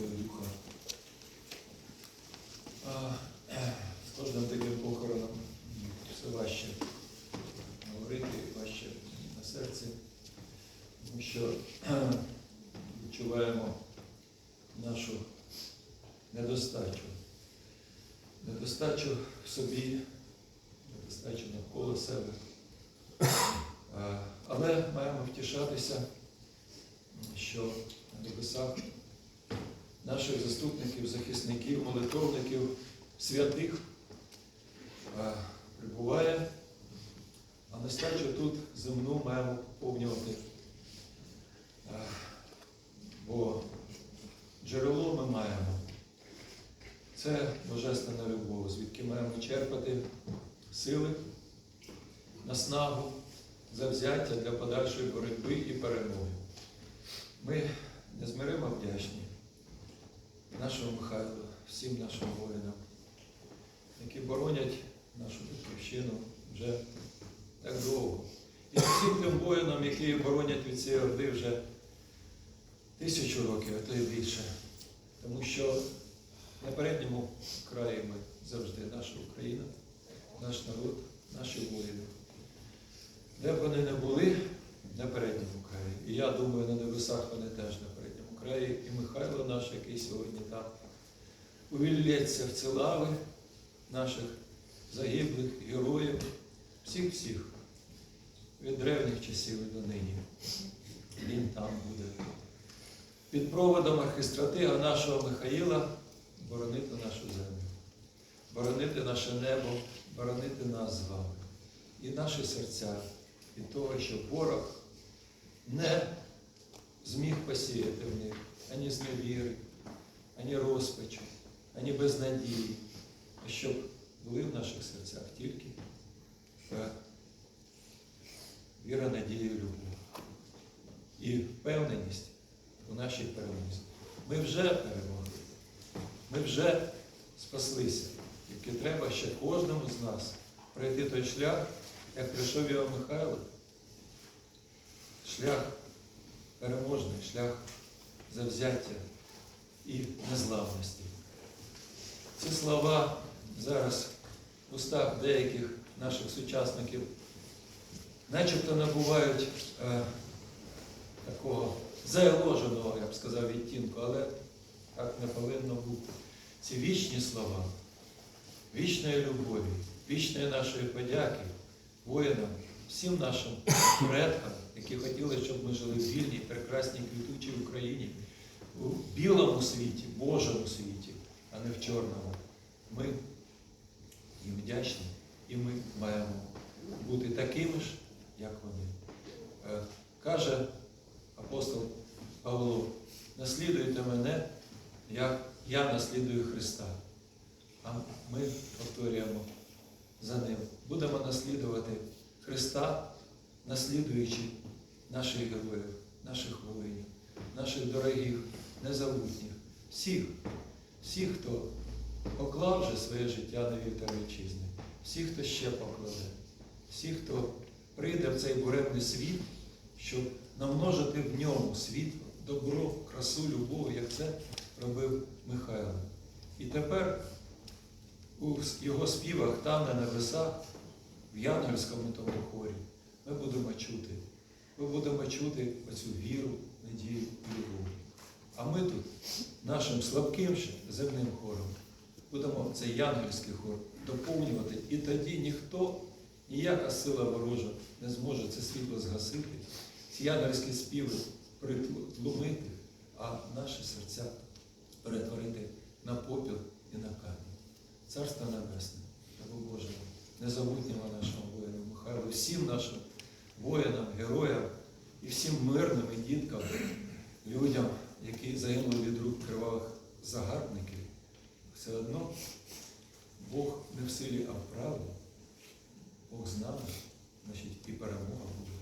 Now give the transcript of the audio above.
Святого Духа. З кожним таким похороном все важче говорити, важче на серці, тому що відчуваємо нашу недостачу. Недостачу в собі, недостачу навколо себе. Але маємо втішатися, що на небесах наших заступників, захисників, молитовників, святих прибуває, а нестачу тут земну маємо поповнювати. Бо джерело ми маємо. Це божественна любов, звідки маємо черпати сили, наснагу, завзяття для подальшої боротьби і перемоги. Ми незмиримо вдячні нашому Михайлу, всім нашим воїнам, які боронять нашу батьківщину вже так довго. І всім тим воїнам, які боронять від цієї орди вже тисячу років, а то і більше. Тому що на передньому краї ми завжди наша Україна, наш народ, наші воїни. Де б вони не були, на передньому краї. І я думаю, на небесах вони теж на краї. І Михайло наш, який сьогодні там увільється в ці лави наших загиблих героїв, всіх-всіх, від древніх часів і до нині. Він там буде. Під проводом архистратига нашого Михаїла боронити нашу землю, боронити наше небо, боронити нас з вами і наші серця від того, щоб ворог не зміг посіяти в них ані зневіри, ані розпачу, ані безнадії, а щоб були в наших серцях тільки віра, надія, любов і впевненість у нашій перемозі. Ми вже перемогли, ми вже спаслися. Тільки треба ще кожному з нас пройти той шлях, як прийшов його Михайло. Шлях переможний, шлях завзяття і незламності. Ці слова зараз в устах деяких наших сучасників начебто набувають е, такого заложеного, я б сказав, відтінку, але так не повинно бути. Ці вічні слова, вічної любові, вічної нашої подяки воїнам, всім нашим предкам, які хотіли, щоб ми жили в вільній, прекрасній, квітучій Україні, у білому світі, Божому світі, а не в чорному. Ми їм вдячні, і ми маємо бути такими ж, як вони. Е, Каже апостол Павло, наслідуйте мене, як я наслідую Христа. А ми повторюємо за ним. Будемо наслідувати Христа, наслідуючи наших героїв, наших воїнів, наших дорогих, незабутніх, всіх, всіх, хто поклав вже своє життя на вівтар вітчизни, всіх, хто ще покладе, всіх, хто прийде в цей буремний світ, щоб намножити в ньому світло, добро, красу, любов, як це робив Михайло. І тепер у його співах там на небесах, в Янгельському тому хорі, ми будемо чути. Ми будемо чути оцю віру, надію і любов. А ми тут нашим слабким земним хором будемо цей янгельський хор доповнювати. І тоді ніхто, ніяка сила ворожа не зможе це світло згасити, ці янгельські співи притлумити, а наші серця перетворити на попіл і на камінь. Царство Небесне, Богу Божого, незабутнього нашого воїна Михайлу, всім нашим воїнам, героям і всім мирним і діткам, людям, які загинули від рук кривавих загарбників, все одно Бог не в силі, а в правді. Бог з нами, значить і перемога буде.